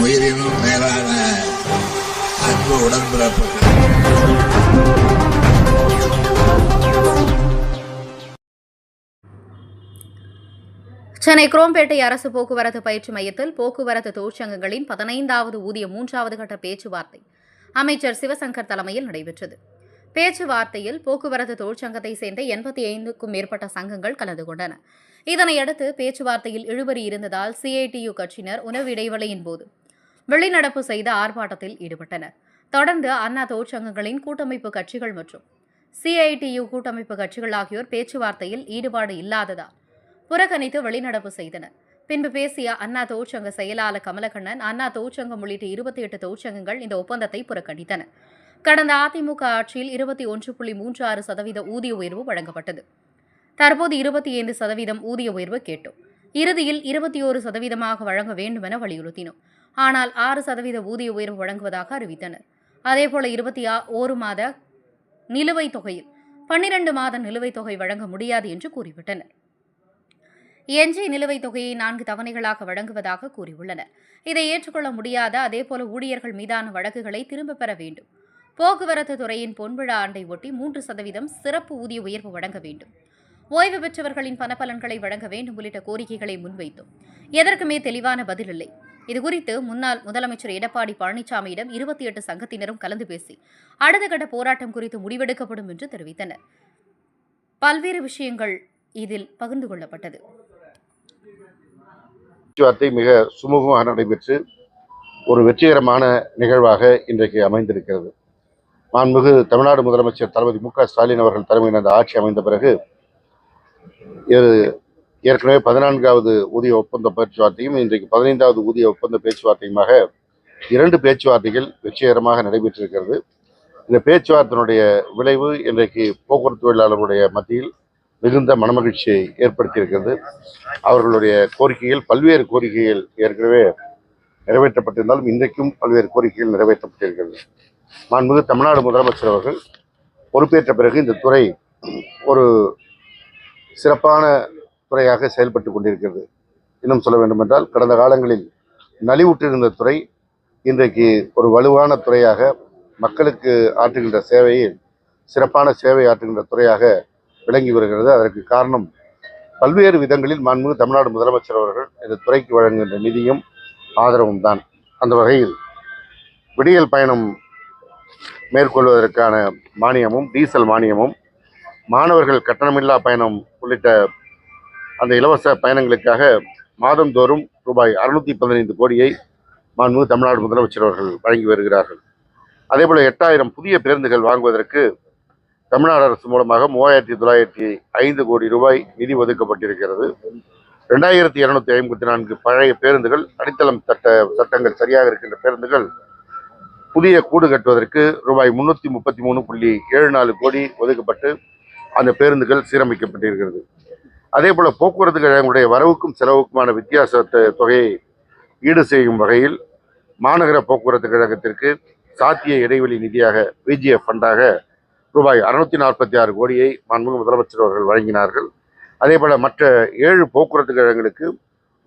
உயிரினும் மேலான அன்பு உடன்பிறப்புகள். சென்னை குரோம்பேட்டை அரசு போக்குவரத்து பயிற்சி மையத்தில் போக்குவரத்து தொழிற்சங்கங்களின் பதினைந்தாவது ஊதிய மூன்றாவது கட்ட பேச்சுவார்த்தை அமைச்சர் சிவசங்கர் தலைமையில் நடைபெற்றது. பேச்சுவார்த்தையில் போக்குவரத்து தொழிற்சங்கத்தை சேர்ந்த எண்பத்தி ஐந்துக்கும் மேற்பட்ட சங்கங்கள் கலந்து கொண்டன. இதனையடுத்து பேச்சுவார்த்தையில் இழுபறி இருந்ததால் சிஐடியு கட்சியினர் உணவு இடைவெளியின் போது வெளிநடப்பு செய்த ஆர்ப்பாட்டத்தில் ஈடுபட்டனர். தொடர்ந்து அண்ணா தொழிற்சங்கங்களின் கூட்டமைப்பு கட்சிகள் மற்றும் சிஐடியு கூட்டமைப்பு கட்சிகள் ஆகியோர் பேச்சுவார்த்தையில் ஈடுபாடு இல்லாததால் புறக்கணித்து வெளிநடப்பு செய்தனர். பின்பு பேசிய அண்ணா தொழிற்சங்க செயலாளர் கமலக்கண்ணன் அண்ணா தொழிற்சங்கம் உள்ளிட்ட இருபத்தி எட்டு தொழிற்சங்கங்கள் இந்த ஒப்பந்தத்தை புறக்கணித்தன. கடந்த அதிமுக ஆட்சியில் இருபத்தி ஒன்று புள்ளி மூன்று ஆறு சதவீத ஊதிய உயர்வு வழங்கப்பட்டது. தற்போது இருபத்தி ஐந்து சதவீதம் ஊதிய உயர்வு கேட்டோம். இறுதியில் இருபத்தி ஓரு சதவீதமாக வழங்க வேண்டுமென வலியுறுத்தினோம். ஆனால் ஆறு சதவீத ஊதிய உயர்வு வழங்குவதாக அறிவித்தனர். அதேபோல இருபத்தி ஒரு மாத நிலுவைத் தொகையில் பன்னிரண்டு மாத நிலுவைத் தொகை வழங்க முடியாது என்று கூறிவிட்டனர். எஞ்சிய நிலுவைத் தொகையை நான்கு தவணைகளாக வழங்குவதாக கூறியுள்ளனர். இதை ஏற்றுக்கொள்ள முடியாத அதேபோல ஊழியர்கள் மீதான வழக்குகளை திரும்பப் பெற வேண்டும். போக்குவரத்து துறையின் பொன்விழா ஆண்டை ஒட்டி மூன்று சதவீதம் சிறப்பு ஊதிய உயர்வு வழங்க வேண்டும். ஓய்வு பெற்றவர்களின் பணப்பலன்களை வழங்க வேண்டும் உள்ளிட்ட கோரிக்கைகளை முன்வைத்தோம். எதற்குமே தெளிவான பதில் இல்லை. இதுகுறித்து முன்னாள் முதலமைச்சர் எடப்பாடி பழனிசாமியிடம் இருபத்தி எட்டு சங்கத்தினரும் கலந்து பேசி அடுத்த கட்ட போராட்டம் குறித்து முடிவெடுக்கப்படும் என்று தெரிவித்தனர். பல்வேறு விஷயங்கள் இதில் பகிர்ந்து கொள்ளப்பட்டது. பேச்சுவார்த்தை மிக சுமூகமாக நடைபெற்று ஒரு வெற்றிகரமான நிகழ்வாக இன்றைக்கு அமைந்திருக்கிறது. மாண்புமிகு தமிழ்நாடு முதலமைச்சர் தளபதி மு க ஸ்டாலின் அவர்கள் தலைமையில் அந்த ஆட்சி அமைந்த பிறகு இது ஏற்கனவே பதினான்காவது ஊதிய ஒப்பந்த பேச்சுவார்த்தையும் இன்றைக்கு பதினைந்தாவது ஊதிய ஒப்பந்த பேச்சுவார்த்தையுமாக இரண்டு பேச்சுவார்த்தைகள் வெற்றிகரமாக நடைபெற்றிருக்கிறது. இந்த பேச்சுவார்த்தையினுடைய விளைவு இன்றைக்கு போக்குவரத்து தொழிலாளர்களுடைய மத்தியில் மிகுந்த மனமகிழ்ச்சியை ஏற்படுத்தியிருக்கிறது. அவர்களுடைய கோரிக்கைகள் பல்வேறு கோரிக்கைகள் ஏற்கனவே நிறைவேற்றப்பட்டிருந்தாலும் இன்றைக்கும் பல்வேறு கோரிக்கைகள் நிறைவேற்றப்பட்டிருக்கிறது. மாண்புமிகு தமிழ்நாடு முதலமைச்சர் அவர்கள் பொறுப்பேற்ற பிறகு இந்த துறை ஒரு சிறப்பான துறையாக செயல்பட்டு கொண்டிருக்கிறது. இன்னும் சொல்ல வேண்டுமென்றால் கடந்த காலங்களில் நலிவுற்றிருந்த துறை இன்றைக்கு ஒரு வலுவான துறையாக மக்களுக்கு ஆற்றுகின்ற சேவையில் சிறப்பான சேவை ஆற்றுகின்ற துறையாக விளங்கி வருகிறது. அதற்கு காரணம் பல்வேறு விதங்களில் மாண்புமிகு தமிழ்நாடு முதலமைச்சர் அவர்கள் இந்த துறைக்கு வழங்குகின்ற நிதியும் ஆதரவும் தான். அந்த வகையில் விடியல் பயணம் மேற்கொள்வதற்கான மானியமும் டீசல் மானியமும் மாணவர்கள் கட்டணமில்லா பயணம் உள்ளிட்ட அந்த இலவச பயணங்களுக்காக மாதந்தோறும் ரூபாய் அறுநூற்றி பதினைந்து கோடியை மாண்புமிகு தமிழ்நாடு முதலமைச்சர் அவர்கள் வழங்கி வருகிறார்கள். அதேபோல் எட்டாயிரம் புதிய பேருந்துகள் வாங்குவதற்கு தமிழ்நாடு அரசு மூலமாக மூவாயிரத்தி தொள்ளாயிரத்தி ஐந்து கோடி ரூபாய் நிதி ஒதுக்கப்பட்டிருக்கிறது. ரெண்டாயிரத்தி இருநூத்தி ஐம்பத்தி நான்கு பழைய பேருந்துகள் அடித்தளம் சட்ட சட்டங்கள் சரியாக இருக்கின்ற பேருந்துகள் புதிய கூடு கட்டுவதற்கு ரூபாய் முன்னூற்றி முப்பத்தி மூணு புள்ளி ஏழு நாலு கோடி ஒதுக்கப்பட்டு அந்த பேருந்துகள் சீரமைக்கப்பட்டிருக்கிறது. அதே போல் போக்குவரத்து கழகங்களுடைய வரவுக்கும் செலவுக்குமான வித்தியாச தொகையை ஈடு செய்யும் வகையில் மாநகர போக்குவரத்து கழகத்திற்கு சாத்திய இடைவெளி நிதியாக பிஜிஎஃப் ஃபண்டாக ரூபாய் அறுநூத்தி நாற்பத்தி ஆறு கோடியை மாண்புமிகு முதலமைச்சர் அவர்கள் வழங்கினார்கள். அதே போல் மற்ற ஏழு போக்குவரத்து கழகங்களுக்கு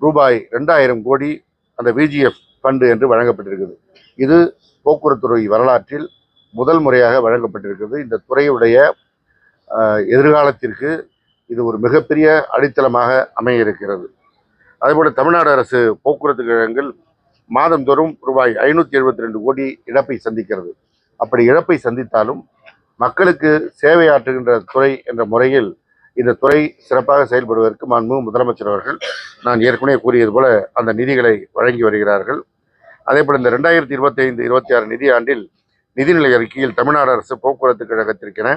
ரூபாய் ரெண்டாயிரம் கோடி அந்த விஜிஎஃப் ஃபண்டு என்று வழங்கப்பட்டிருக்கிறது இது போக்குவரத்துறை வரலாற்றில் முதல் முறையாக வழங்கப்பட்டிருக்கிறது. இந்த துறையுடைய எதிர்காலத்திற்கு இது ஒரு மிகப்பெரிய அடித்தளமாக அமைய இருக்கிறது அதேபோல் தமிழ்நாடு அரசு போக்குவரத்து கழகங்கள் மாதந்தோறும் ரூபாய் ஐநூற்றி எழுபத்தி ரெண்டு கோடி இழப்பை சந்திக்கிறது. அப்படி இழப்பை சந்தித்தாலும் மக்களுக்கு சேவையாற்றுகின்ற துறை என்ற முறையில் இந்த துறை சிறப்பாக செயல்படுவதற்கு மாண்புமிகு முதலமைச்சர் அவர்கள் நான் ஏற்கனவே கூறியது போல அந்த நிதிகளை வழங்கி வருகிறார்கள். அதேபோல் இந்த ரெண்டாயிரத்தி இருபத்தி ஐந்து இருபத்தி ஆறு நிதி ஆண்டில் நிதிநிலை அறிக்கையில் தமிழ்நாடு அரசு போக்குவரத்து கழகத்திற்கென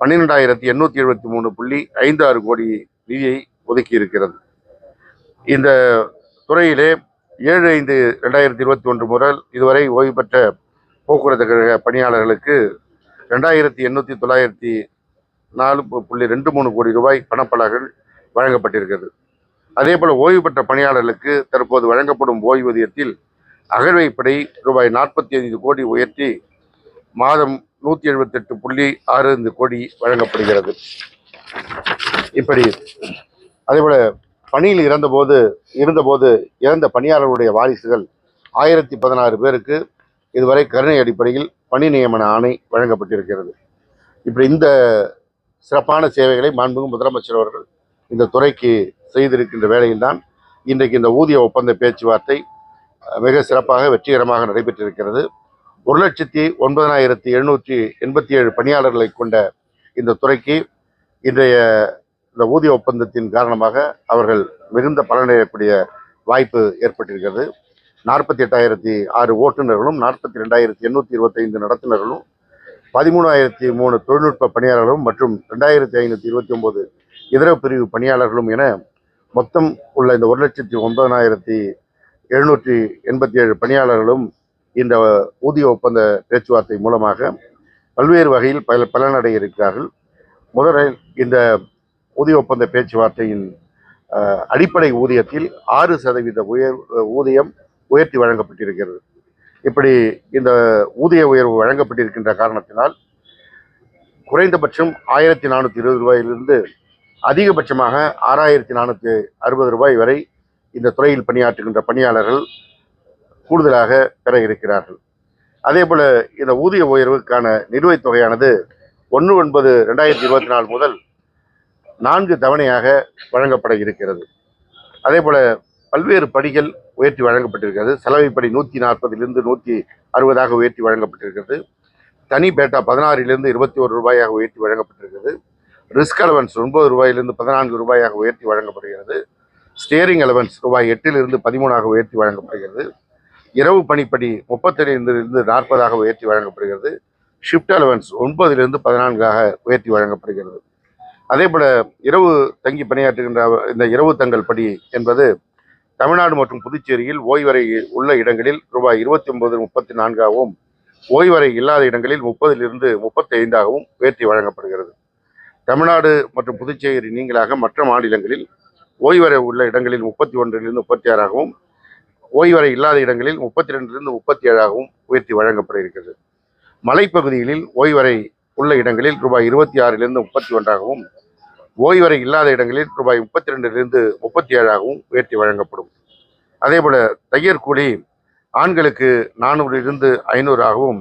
பன்னிரெண்டாயிரத்தி எண்ணூற்றி எழுபத்தி மூணு புள்ளி ஐந்து ஆறு கோடி நிதியை ஒதுக்கி இருக்கிறது இந்த துறையிலே ஏழு ஐந்து ரெண்டாயிரத்தி இருபத்தி ஒன்று முதல் இதுவரை ஓய்வு பெற்ற போக்குவரத்து கழக பணியாளர்களுக்கு ரெண்டாயிரத்தி எண்ணூற்றி தொள்ளாயிரத்தி நாலு புள்ளி ரெண்டு மூணு கோடி ரூபாய் பணப்பலகள் வழங்கப்பட்டிருக்கிறது. அதே போல் ஓய்வு பெற்ற பணியாளர்களுக்கு தற்போது வழங்கப்படும் ஓய்வூதியத்தில் அகழ்வைப்படி ரூபாய் நாற்பத்தி ஐந்து கோடி உயர்த்தி மாதம் நூற்றி எழுபத்தெட்டு புள்ளி ஆறு ஐந்து கோடி வழங்கப்படுகிறது. இப்படி அதேபோல் பணியில் இறந்தபோது இருந்தபோது இறந்த பணியாளர்களுடைய வாரிசுகள் ஆயிரத்தி பதினாறு பேருக்கு இதுவரை கருணை அடிப்படையில் பணி நியமன ஆணை வழங்கப்பட்டிருக்கிறது. இப்படி இந்த சிறப்பான சேவைகளை மாண்புமிகு முதலமைச்சர் அவர்கள் இந்த துறைக்கு செய்திருக்கின்ற வேளையில்தான் இன்றைக்கு இந்த ஊதிய ஒப்பந்த பேச்சுவார்த்தை மிக சிறப்பாக வெற்றிகரமாக நடைபெற்றிருக்கிறது. ஒரு லட்சத்தி ஒன்பதனாயிரத்தி எழுநூற்றி எண்பத்தி ஏழு பணியாளர்களை கொண்ட இந்த துறைக்கு இன்றைய இந்த ஊதிய ஒப்பந்தத்தின் காரணமாக அவர்கள் மிகுந்த பலனடையக்கூடிய வாய்ப்பு ஏற்பட்டிருக்கிறது. நாற்பத்தி எட்டாயிரத்தி ஆறு ஓட்டுநர்களும் நாற்பத்தி ரெண்டாயிரத்தி எண்ணூற்றி இருபத்தைந்து நடத்துனர்களும் பதிமூணாயிரத்தி மூணு தொழில்நுட்ப பணியாளர்களும் மற்றும் ரெண்டாயிரத்தி ஐநூற்றி இருபத்தி ஒம்பது இதர பிரிவு பணியாளர்களும் என மொத்தம் உள்ள இந்த ஒரு லட்சத்தி ஒன்பதனாயிரத்தி எழுநூற்றி எண்பத்தி ஏழு பணியாளர்களும் இந்த ஊதிய ஒப்பந்த பேச்சுவார்த்தை மூலமாக பல்வேறு வகையில் பல பலனடைய இருக்கிறார்கள் முதலில் இந்த ஊதிய ஒப்பந்த பேச்சுவார்த்தையின் அடிப்படை ஊதியத்தில் ஆறு சதவீத உயர் ஊதியம் உயர்த்தி வழங்கப்பட்டிருக்கிறது. இப்படி இந்த ஊதிய உயர்வு வழங்கப்பட்டிருக்கின்ற காரணத்தினால் குறைந்தபட்சம் ஆயிரத்தி நானூற்றி இருபது ரூபாயிலிருந்து அதிகபட்சமாக ஆறாயிரத்தி நானூற்றி அறுபது ரூபாய் வரை இந்த துறையில் பணியாற்றுகின்ற பணியாளர்கள் கூடுதலாக பெற இருக்கிறார்கள். அதே போல இந்த ஊதிய உயர்வுக்கான நிலுவைத் தொகையானது ஒன்று ஒன்பது ரெண்டாயிரத்தி இருபத்தி நாலு முதல் நான்கு தவணையாக வழங்கப்பட இருக்கிறது. அதே போல பல்வேறு படிகள் உயர்த்தி வழங்கப்பட்டிருக்கிறது. செலவைப்படி நூற்றி நாற்பதிலிருந்து நூற்றி அறுபதாக உயர்த்தி வழங்கப்பட்டிருக்கிறது. தனி பேட்டா பதினாறிலிருந்து இருபத்தி ஒரு ரூபாயாக உயர்த்தி வழங்கப்பட்டிருக்கிறது. ரிஸ்க் அலவன்ஸ் ஒன்பது ரூபாயிலிருந்து பதினான்கு ரூபாயாக உயர்த்தி வழங்கப்படுகிறது. ஸ்டியரிங் அலவன்ஸ் ரூபாய் எட்டிலிருந்து பதிமூணாக உயர்த்தி வழங்கப்படுகிறது. இரவு பணிப்படி முப்பத்தேழிலிருந்து நாற்பதாக உயர்த்தி வழங்கப்படுகிறது. ஷிஃப்ட் அலவன்ஸ் ஒன்பதிலிருந்து பதினான்காக உயர்த்தி வழங்கப்படுகிறது. அதே போல இரவு தங்கி பணியாற்றுகின்ற இந்த இரவு தங்கல் படி என்பது தமிழ்நாடு மற்றும் புதுச்சேரியில் ஓய்வறை உள்ள இடங்களில் ரூபாய் இருபத்தி ஒன்பது முப்பத்தி நான்காகவும் ஓய்வறை இல்லாத இடங்களில் முப்பதிலிருந்து முப்பத்தி ஐந்தாகவும் உயர்த்தி வழங்கப்படுகிறது. தமிழ்நாடு மற்றும் புதுச்சேரி நீங்களாக மற்ற மாநிலங்களில் ஓய்வறை உள்ள இடங்களில் முப்பத்தி ஒன்றிலிருந்து முப்பத்தி ஆறாகவும் ஓய்வறை இல்லாத இடங்களில் முப்பத்தி ரெண்டிலிருந்து முப்பத்தி ஏழாகவும் உயர்த்தி வழங்கப்பட இருக்கிறது மலைப்பகுதிகளில் ஓய்வறை உள்ள இடங்களில் ரூபாய் இருபத்தி ஆறிலிருந்து முப்பத்தி ஒன்றாகவும் ஓய்வறை இல்லாத இடங்களில் ரூபாய் முப்பத்தி ரெண்டிலிருந்து முப்பத்தி ஏழாகவும் உயர்த்தி வழங்கப்படும். அதேபோல தையர் கூலி ஆண்களுக்கு நானூறிலிருந்து ஐநூறாகவும்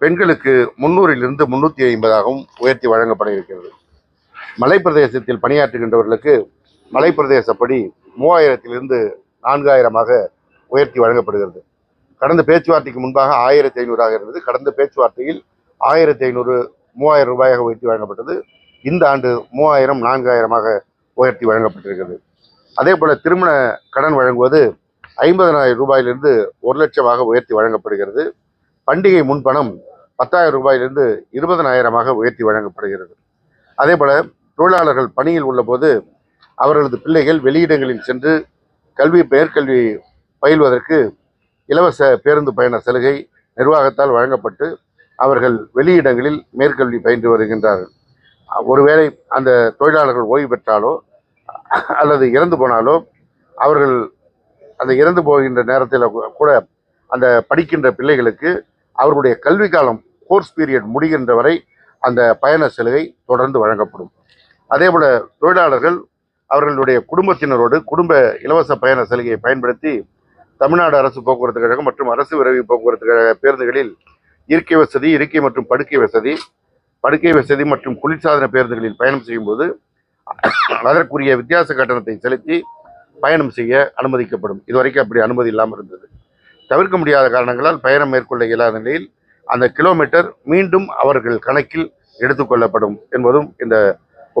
பெண்களுக்கு முன்னூறிலிருந்து முன்னூற்றி ஐம்பதாகவும் உயர்த்தி வழங்கப்பட இருக்கிறது மலைப்பிரதேசத்தில் பணியாற்றுகின்றவர்களுக்கு மலைப்பிரதேசப்படி மூவாயிரத்திலிருந்து நான்காயிரமாக உயர்த்தி வழங்கப்படுகிறது. கடந்த பேச்சுவார்த்தைக்கு முன்பாக ஆயிரத்தி ஐநூறாக இருந்தது. கடந்த பேச்சுவார்த்தையில் ஆயிரத்தி ஐநூறு மூவாயிரம் ரூபாயாக உயர்த்தி வழங்கப்பட்டது. இந்த ஆண்டு மூவாயிரம் நான்காயிரமாக உயர்த்தி வழங்கப்பட்டிருக்கிறது. அதே போல் திருமண கடன் வழங்குவது ஐம்பதனாயிரம் ரூபாயிலிருந்து ஒரு லட்சமாக உயர்த்தி வழங்கப்படுகிறது. பண்டிகை முன்பணம் பத்தாயிரம் ரூபாயிலிருந்து இருபதனாயிரமாக உயர்த்தி வழங்கப்படுகிறது. அதே போல் தொழிலாளர்கள் பணியில் உள்ளபோது அவர்களது பிள்ளைகள் வெளியிடங்களில் சென்று கல்வி பெயர்கல்வி பயில்வதற்கு இலவச பேருந்து பயண சலுகை நிர்வாகத்தால் வழங்கப்பட்டு அவர்கள் வெளியிடங்களில் மேற்கல்வி பயின்று வருகின்றார்கள். ஒருவேளை அந்த தொழிலாளர்கள் ஓய்வு பெற்றாலோ அல்லது இறந்து போனாலோ அவர்கள் அந்த இறந்து போகின்ற நேரத்தில் கூட அந்த படிக்கின்ற பிள்ளைகளுக்கு அவர்களுடைய கல்வி காலம் கோர்ஸ் பீரியட் முடிகின்ற வரை அந்த பயண சலுகை தொடர்ந்து வழங்கப்படும். அதே போல் தொழிலாளர்கள் அவர்களுடைய குடும்பத்தினரோடு குடும்ப இலவச பயண சலுகையை பயன்படுத்தி தமிழ்நாடு அரசு போக்குவரத்து கழகம் மற்றும் அரசு விரைவு போக்குவரத்து கழக பேருந்துகளில் இருக்கை வசதி இருக்கை மற்றும் படுக்கை வசதி படுக்கை வசதி மற்றும் குளிர்சாதன பேருந்துகளில் பயணம் செய்யும்போது அதற்குரிய வித்தியாச கட்டணத்தை செலுத்தி பயணம் செய்ய அனுமதிக்கப்படும். இதுவரைக்கும் அப்படி அனுமதி இல்லாமல் இருந்தது. தவிர்க்க முடியாத காரணங்களால் பயணம் மேற்கொள்ள இயலாத நிலையில் அந்த கிலோமீட்டர் மீண்டும் அவர்கள் கணக்கில் எடுத்துக்கொள்ளப்படும் என்பதும் இந்த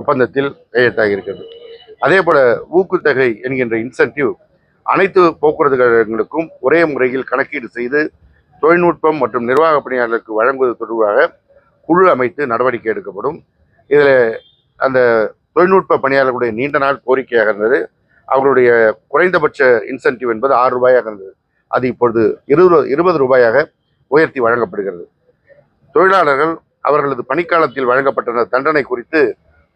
ஒப்பந்தத்தில் கையெழுத்தாகி இருக்கிறது. அதே போல ஊக்குத்தொகை என்கின்ற இன்சென்டிவ் அனைத்து போக்குவரத்து கழகங்களுக்கும் ஒரே முறையில் கணக்கீடு செய்து தொழில்நுட்பம் மற்றும் நிர்வாக பணியாளர்களுக்கு வழங்குவது தொடர்பாக குழு அமைத்து நடவடிக்கை எடுக்கப்படும். இதில் அந்த தொழில்நுட்ப பணியாளர்களுடைய நீண்ட நாள் கோரிக்கையாக இருந்தது. அவர்களுடைய குறைந்தபட்ச இன்சென்டிவ் என்பது ஆறு ரூபாயாக இருந்தது. அது இப்பொழுது இருபது இருபது ரூபாயாக உயர்த்தி வழங்கப்படுகிறது. தொழிலாளர்கள் அவர்களது பணிக்காலத்தில் வழங்கப்பட்ட தண்டனை குறித்து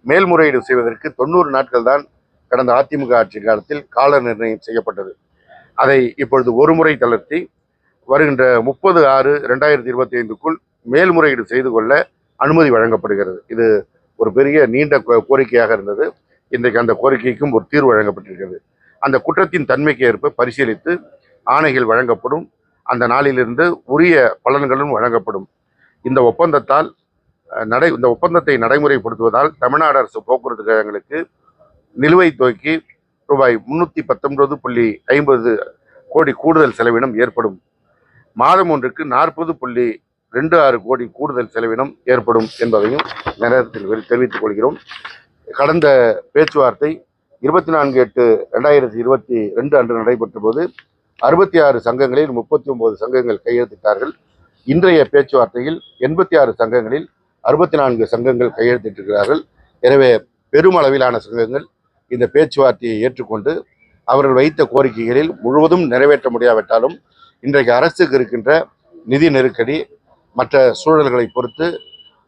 மேல்முறையீடு செய்வதற்கு தொண்ணூறு நாட்கள் தான் கடந்த அதிமுக ஆட்சி காலத்தில் கால நிர்ணயம் செய்யப்பட்டது. அதை இப்பொழுது ஒரு முறை தளர்த்தி வருகின்ற முப்பது ஆறு ரெண்டாயிரத்தி இருபத்தி ஐந்துக்குள் மேல்முறையீடு செய்து கொள்ள அனுமதி வழங்கப்படுகிறது. இது ஒரு பெரிய நீண்ட கோ- கோரிக்கையாக இருந்தது. இன்றைக்கு அந்த கோரிக்கைக்கும் ஒரு தீர்வு வழங்கப்பட்டிருக்கிறது. அந்த குற்றத்தின் தன்மைக்கு ஏற்ப பரிசீலித்து ஆணைகள் வழங்கப்படும். அந்த நாளிலிருந்து உரிய பலன்களும் வழங்கப்படும். இந்த ஒப்பந்தத்தால் நடை இந்த ஒப்பந்தத்தை நடைமுறைப்படுத்துவதால் தமிழ்நாடு அரசு போக்குவரத்து கழகங்களுக்கு நிலுவைத் தொகைக்கு ரூபாய் முன்னூற்றி பத்தொன்பது புள்ளி ஐம்பது கோடி கூடுதல் செலவினம் ஏற்படும். மாதம் ஒன்றுக்கு நாற்பது புள்ளி ரெண்டு ஆறு கோடி கூடுதல் செலவினம் ஏற்படும் என்பதையும் நேரத்தில் தெரிவித்துக் கொள்கிறோம். கடந்த பேச்சுவார்த்தை இருபத்தி நான்கு எட்டு ரெண்டாயிரத்தி இருபத்தி ரெண்டு அன்று நடைபெற்ற போது அறுபத்தி ஆறு சங்கங்களில் முப்பத்தி ஒன்பது சங்கங்கள் கையெழுத்திட்டார்கள். இன்றைய பேச்சுவார்த்தையில் எண்பத்தி ஆறு சங்கங்களில் அறுபத்தி நான்கு சங்கங்கள் கையெழுத்திட்டிருக்கிறார்கள். எனவே பெருமளவிலான சங்கங்கள் இந்த பேச்சுவார்த்தையை ஏற்றுக்கொண்டு அவர்கள் வைத்த கோரிக்கைகளில் முழுவதும் நிறைவேற்ற முடியாவிட்டாலும் இன்றைக்கு அரசுக்கு இருக்கின்ற நிதி நெருக்கடி மற்ற சூழல்களை பொறுத்து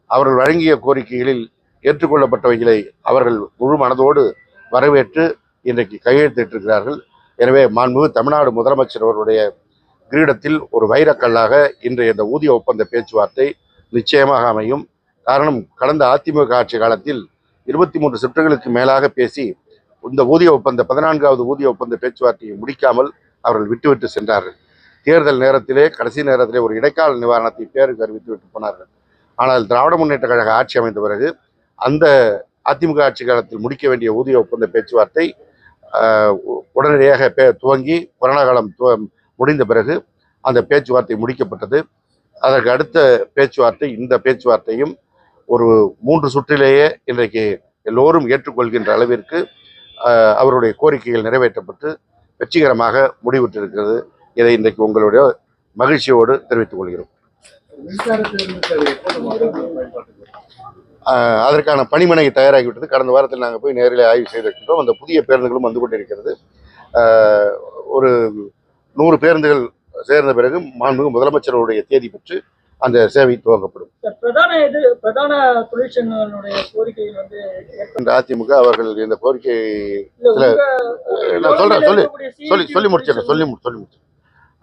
அவர்கள் வழங்கிய கோரிக்கைகளில் ஏற்றுக்கொள்ளப்பட்டவைகளை அவர்கள் முழு மனதோடு வரவேற்று இன்றைக்கு கையெழுத்திட்டிருக்கிறார்கள் எனவே மாண்புமிகு தமிழ்நாடு முதலமைச்சர் அவருடைய கிரீடத்தில் ஒரு வைரக்கல்லாக இன்றைய இந்த ஊதிய ஒப்பந்த பேச்சுவார்த்தை நிச்சயமாக அமையும். காரணம் கடந்த அதிமுக ஆட்சி காலத்தில் இருபத்தி மூன்று சுற்றுகளுக்கு மேலாக பேசி இந்த ஊதிய ஒப்பந்த பதினான்காவது ஊதிய ஒப்பந்த பேச்சுவார்த்தையை முடிக்காமல் அவர்கள் விட்டுவிட்டு சென்றார்கள். தேர்தல் நேரத்திலே கடைசி நேரத்திலே ஒரு இடைக்கால நிவாரணத்தை பேருக்கு அறிவித்து விட்டு போனார்கள். ஆனால் திராவிட முன்னேற்ற கழக ஆட்சி அமைந்த பிறகு அந்த அதிமுக ஆட்சி காலத்தில் முடிக்க வேண்டிய ஊதிய ஒப்பந்த பேச்சுவார்த்தை ஆஹ், உடனடியாக பே துவங்கி கொரோனா காலம் துவ- முடிந்த பிறகு அந்த பேச்சுவார்த்தை முடிக்கப்பட்டது. அதற்கு அடுத்த பேச்சுவார்த்தை இந்த பேச்சுவார்த்தையும் ஒரு மூன்று சுற்றிலேயே இன்றைக்கு எல்லோரும் ஏற்றுக்கொள்கின்ற அளவிற்கு அவருடைய கோரிக்கைகள் நிறைவேற்றப்பட்டு வெற்றிகரமாக முடிவுற்றிருக்கிறது. இதை இன்றைக்கு உங்களுடைய மகிழ்ச்சியோடு தெரிவித்துக் கொள்கிறோம். அதற்கான பணிமனை தயாராகிவிட்டது. கடந்த வாரத்தில் நாங்கள் போய் நேரில் ஆய்வு செய்திருக்கின்றோம். அந்த புதிய பேருந்துகளும் வந்து கொண்டிருக்கிறது. ஒரு நூறு பேருந்துகள் சேர்ந்த பிறகு மாண்புமிகு முதலமைச்சருடைய தேதி பெற்று அந்த சேவை துவங்கப்படும். அதிமுக அவர்கள் இந்த கோரிக்கை சொல்றேன் சொல்லி சொல்லி சொல்லி முடிச்சிடறேன் சொல்லி சொல்லி முடிச்சிடறேன்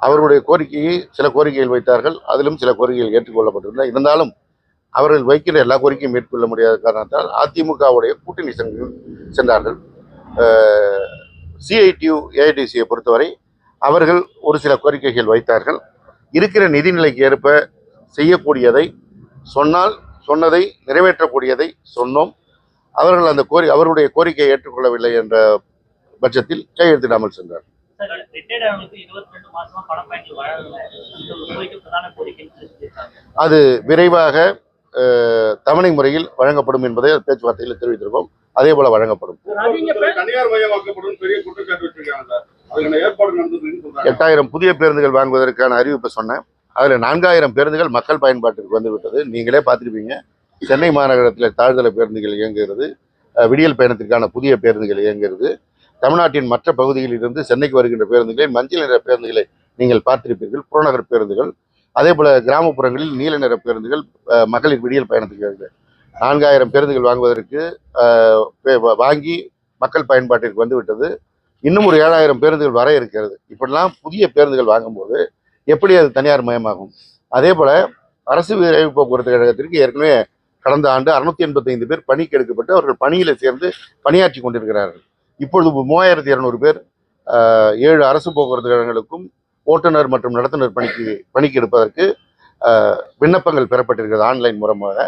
அவருடைய கோரிக்கையை சில கோரிக்கைகள் வைத்தார்கள் அதிலும் சில கோரிக்கைகள் ஏற்றுக்கொள்ளப்பட்டிருந்தன. இருந்தாலும் அவர்கள் வைக்கிற எல்லா கோரிக்கையும் மேற்கொள்ள முடியாத காரணத்தால் அதிமுகவுடைய கூட்டணி சென்றார்கள். சிஐடியு ஏஐடிசியை பொறுத்தவரை அவர்கள் ஒரு சில கோரிக்கைகள் வைத்தார்கள். இருக்கிற நிதிநிலைக்கு ஏற்ப செய்யக்கூடியதை சொன்னால் சொன்னதை நிறைவேற்றக்கூடியதை சொன்னோம். அவர்கள் அந்த கோரி அவருடைய கோரிக்கையை ஏற்றுக்கொள்ளவில்லை என்ற பட்சத்தில் கையெழுத்திடாமல் சென்றார். அது விரைவாக தவணை முறையில் வழங்கப்படும் என்பதை பேச்சுவார்த்தையில் தெரிவித்திருக்கோம். அதே போல வழங்கப்படும். எட்டாயிரம் புதிய பேருந்துகள் வாங்குவதற்கான அறிவிப்பை சொன்னேன். அதில் நான்காயிரம் பேருந்துகள் மக்கள் பயன்பாட்டிற்கு வந்துவிட்டது. நீங்களே பார்த்துருப்பீங்க. சென்னை மாநகரத்தில் தாழ்தள பேருந்துகள் இயங்குகிறது. விடியல் பயணத்திற்கான புதிய பேருந்துகள் இயங்குகிறது. தமிழ்நாட்டின் மற்ற பகுதிகளில் இருந்து சென்னைக்கு வருகின்ற பேருந்துகளை மஞ்சள் நிற பேருந்துகளை நீங்கள் பார்த்திருப்பீர்கள். புறநகர் பேருந்துகள். அதே போல் கிராமப்புறங்களில் நீல நிற பேருந்துகள் மகளிர் விடியல் பயணத்துக்கு நான்காயிரம் பேருந்துகள் வாங்குவதற்கு பே- வாங்கி மக்கள் பயன்பாட்டிற்கு வந்துவிட்டது. இன்னும் ஒரு ஏழாயிரம் பேருந்துகள் வர இருக்கிறது. இப்படிலாம் புதிய பேருந்துகள் வாங்கும்போது எப்படி அது தனியார் மயமாகும்? அதே போல் அரசு விரைவு போக்குவரத்து கழகத்திற்கு ஏற்கனவே கடந்த ஆண்டு அறுநூத்தி எண்பத்தைந்து பேர் பணிக்கு எடுக்கப்பட்டு அவர்கள் பணியில் சேர்ந்து பணியாற்றி கொண்டிருக்கிறார்கள். இப்பொழுது மூவாயிரத்தி இருநூறு பேர் ஏழு அரசு போக்குவரத்து கழகங்களுக்கும் ஓட்டுநர் மற்றும் நடத்துனர் பணிக்கு பணிக்கு எடுப்பதற்கு விண்ணப்பங்கள் பெறப்பட்டிருக்கிறது ஆன்லைன் மூலமாக.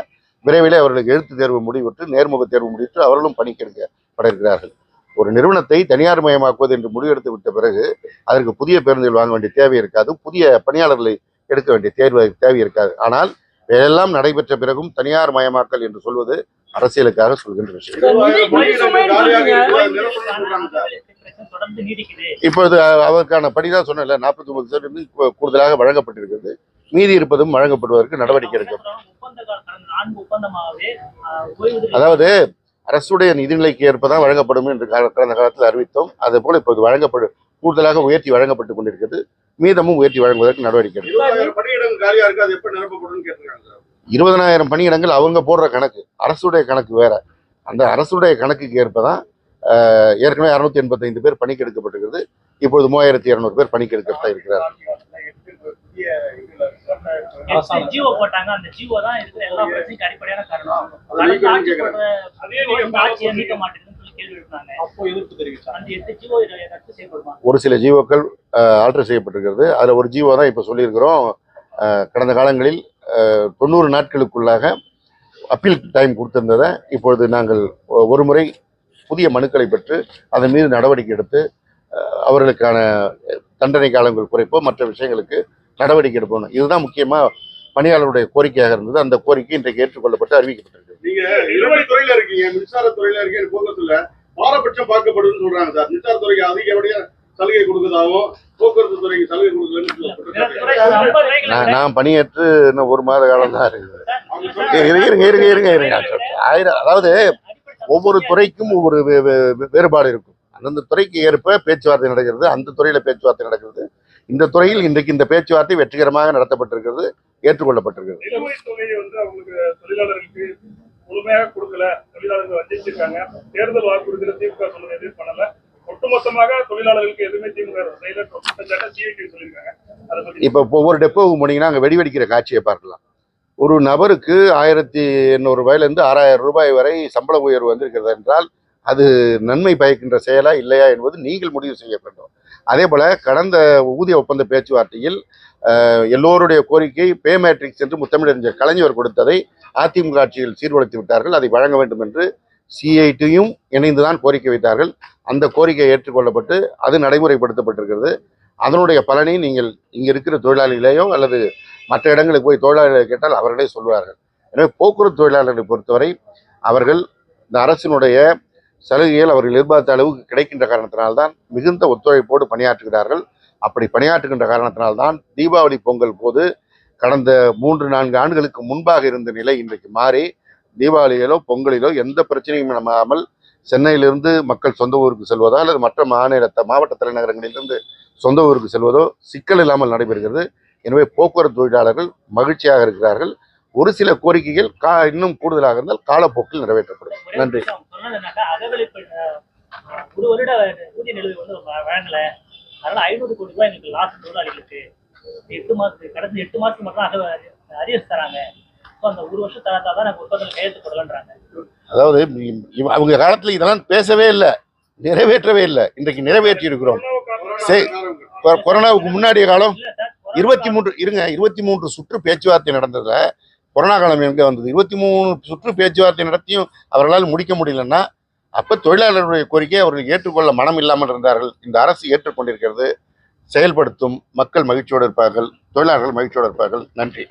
விரைவில் அவர்களுக்கு எழுத்து தேர்வு முடிவுற்று நேர்முக தேர்வு முடிவுற்று அவர்களும் பணிக்கு எடுக்கப்பட இருக்கிறார்கள். ஒரு நிறுவனத்தை தனியார் மயமாக்குவது என்று முடிவெடுத்து விட்ட பிறகு அதற்கு புதிய பேருந்துகள் வாங்க வேண்டிய தேவை இருக்காது. புதிய பணியாளர்களை எடுக்க வேண்டிய தேர்வு தேவை இருக்காது. ஆனால் எல்லாம் நடைபெற்ற பிறகும் தனியார் மயமாக்கல் என்று சொல்வது அரசியலுக்காக சொல்கின்ற விஷயம். இப்பொழுது அதற்கான படிதான் சொன்னேன்ல நாற்பத்தி ஒன்பது சதவீதம் கூடுதலாக வழங்கப்பட்டிருக்கிறது. மீதி இருப்பதும் வழங்கப்படுவதற்கு நடவடிக்கை எடுக்கும் அதாவது அரசுடைய நிதிநிலைக்கு ஏற்பதான் வழங்கப்படும் என்று கடந்த காலத்தில் அறிவித்தோம் அதே போல இப்போது வழங்கப்படும் கூடுதலாக உயர்த்தி வழங்கப்பட்டு கொண்டிருக்கிறது மீதமும் உயர்த்தி வழங்குவதற்கு நடவடிக்கை இருபதனாயிரம் பணியிடங்கள் அவங்க போடுற கணக்கு அரசுடைய கணக்கு வேற அந்த அரசுடைய கணக்குக்கு ஏற்பதான் ஆஹ், ஏற்கனவே அறுநூத்தி எண்பத்தைந்து பேர் பணிக்கு எடுக்கப்பட்டிருக்கிறது இப்பொழுது மூவாயிரத்தி இருநூறு பேர் பணிக்கு எடுக்கப்பட்ட இருக்கிறார் எட்டு ஜியோ போட்டாங்க. அந்த ஜியோ தான் இருக்கிற எல்லா பிரச்சனைக்கும் அடிப்படையான காரணம். கடந்த ஆட்சி போடுற ஆட்சியை நீக்க மாட்டேங்குதுன்னு சொல்லி கேள்வி எழுப்பினாங்க அப்போ எதிர்ப்பு தெரிவிச்சாங்க அந்த எட்டு ஜியோ ரத்து செய்யப்படுமா? ஒரு சில ஜீவோக்கள் ஆல்டர் செய்யப்பட்டிருக்கிறது. அதில் ஒரு ஜீவோ தான் இப்போ சொல்லியிருக்கிறோம். கடந்த காலங்களில் தொண்ணூறு நாட்களுக்குள்ளாக அப்பீல் டைம் கொடுத்திருந்ததை இப்பொழுது நாங்கள் ஒரு முறை புதிய மனுக்களை பெற்று அதன் மீது நடவடிக்கை எடுத்து அவர்களுக்கான தண்டனை காலங்கள் குறைப்போ மற்ற விஷயங்களுக்கு நடவடிக்கை எடுப்போம் இதுதான் முக்கியமாக பணியாளருடைய கோரிக்கையாக இருந்தது. அந்த கோரிக்கை இன்றைக்கு ஏற்றுக்கொள்ளப்பட்டு அறிவிக்கப்பட்டிருக்கு. நீங்க இருவழி துறையில இருக்கீங்க மின்சார துறையில இருக்கீங்க போக்குவரத்துல பாரபட்சம் பார்க்கப்படுதுன்னு சொல்றாங்க சார். மின்சார துறைக்கு அதிகப்படியா சலுகை கொடுக்கறதாகவும் போக்குவரத்து துறைக்கு சலுகை கொடுக்கலன்னு நான் பணியேற்று இன்னும் ஒரு மாத காலம் தான் இருக்குது. இருங்க இருங்க இருங்க இருங்க. ஆயிரம் அதாவது ஒவ்வொரு துறைக்கும் ஒவ்வொரு வேறுபாடு இருக்கும். அந்தந்த துறைக்கு ஏற்ப பேச்சுவார்த்தை நடக்கிறது அந்த துறையில பேச்சுவார்த்தை நடக்கிறது. இந்த துறையில் இன்றைக்கு இந்த பேச்சுவார்த்தை வெற்றிகரமாக நடத்தப்பட்டிருக்கிறது ஏற்றுக்கொள்ளப்பட்டிருக்கிறது. முழுமையாக கொடுக்கல. தொழிலாளர்கள் வஞ்சிச்சிருக்காங்க தேர்தல் வாக்குறுதியில திமுக சொன்னது எதுவும் பண்ணல. ஒட்டுமொத்தமாக தொழிலாளர்களுக்கு எதுவுமே திமுக சொல்லியிருக்காங்க. இப்போ இப்போ ஒவ்வொரு டெப்போவுக்கு போனீங்கன்னா அங்கே வெடி வெடிக்கிற காட்சியை பார்க்கலாம். ஒரு நபருக்கு ஆயிரத்தி எண்ணூறு ரூபாயிலிருந்து ஆறாயிரம் ரூபாய் வரை சம்பள உயர்வு வந்திருக்கிறது என்றால் அது நன்மை பயக்கின்ற செயலா இல்லையா என்பது நீங்கள் முடிவு செய்ய வேண்டும். அதே போல் கடந்த ஊதிய ஒப்பந்த பேச்சுவார்த்தையில் எல்லோருடைய கோரிக்கை பே மேட்ரிக்ஸ் என்று முத்தமிழறிஞர் கலைஞர் கொடுத்ததை அதிமுக ஆட்சியில் சீர்குலைத்து விட்டார்கள். அதை வழங்க வேண்டும் என்று சிஐடியும் இணைந்துதான் கோரிக்கை வைத்தார்கள். அந்த கோரிக்கை ஏற்றுக்கொள்ளப்பட்டு அது நடைமுறைப்படுத்தப்பட்டிருக்கிறது. அதனுடைய பலனை நீங்கள் இங்கே இருக்கிற தொழிலாளிகளையோ அல்லது மற்ற இடங்களுக்கு போய் தொழிலாளர்களை கேட்டால் அவர்களே சொல்வார்கள். எனவே போக்குவரத்து தொழிலாளர்களை பொறுத்தவரை அவர்கள் இந்த அரசினுடைய சலுகைகள் அவர்கள் எதிர்பார்த்த அளவுக்கு கிடைக்கின்ற காரணத்தினால்தான் மிகுந்த ஒத்துழைப்போடு பணியாற்றுகிறார்கள். அப்படி பணியாற்றுகின்ற காரணத்தினால்தான் தீபாவளி பொங்கல் போது கடந்த மூன்று நான்கு ஆண்டுகளுக்கு முன்பாக இருந்த நிலை இன்றைக்கு மாறி தீபாவளியிலோ பொங்கலிலோ எந்த பிரச்சனையும் இல்லாமல் சென்னையிலிருந்து மக்கள் சொந்த ஊருக்கு செல்வதோ அல்லது மற்ற மாநிலத்த மாவட்ட தலைநகரங்களிலிருந்து சொந்த ஊருக்கு செல்வதோ சிக்கல் இல்லாமல் நடைபெறுகிறது. எனவே போக்குவரத்து தொழிலாளர்கள் மகிழ்ச்சியாக இருக்கிறார்கள். ஒரு சில கோரிக்கைகள் கா இன்னும் கூடுதலாக இருந்தால் காலப்போக்கில் நிறைவேற்றப்படும். நன்றி. ஒரு வருட ஊதிய நிலுவை வந்து வழங்கல. அதனால ஐநூறு கோடி ரூபாய் எங்களுக்கு லாஸ் தொழிலாளிகளுக்கு எட்டு எட்டு மட்டும் அரியர்ஸ் தராங்க. அதாவது அவங்க காலத்தில் இதெல்லாம் பேசவே இல்லை. நிறைவேற்றவே இல்லை. இன்றைக்கு நிறைவேற்றி இருக்கிறோம். கொரோனாவுக்கு முன்னாடிய காலம் இருபத்தி மூன்று இருங்க இருபத்தி மூன்று சுற்று பேச்சுவார்த்தை நடந்ததுல கொரோனா காலம் எங்க வந்தது? இருபத்தி மூணு சுற்று பேச்சுவார்த்தை நடத்தியும் அவர்களால் முடிக்க முடியலன்னா அப்ப தொழிலாளர்களுடைய கோரிக்கையை அவர்கள் ஏற்றுக்கொள்ள மனம் இல்லாமல் இருந்தார்கள். இந்த அரசு ஏற்றுக்கொண்டிருக்கிறது. செயல்படுத்தும் மக்கள் மகிழ்ச்சியோடு இருப்பார்கள். தொழிலாளர்கள் மகிழ்ச்சியோடு இருப்பார்கள். நன்றி.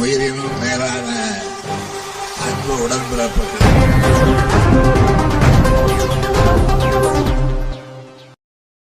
உயிரினும் மேலான அன்பு உடன்பிறப்புகள்.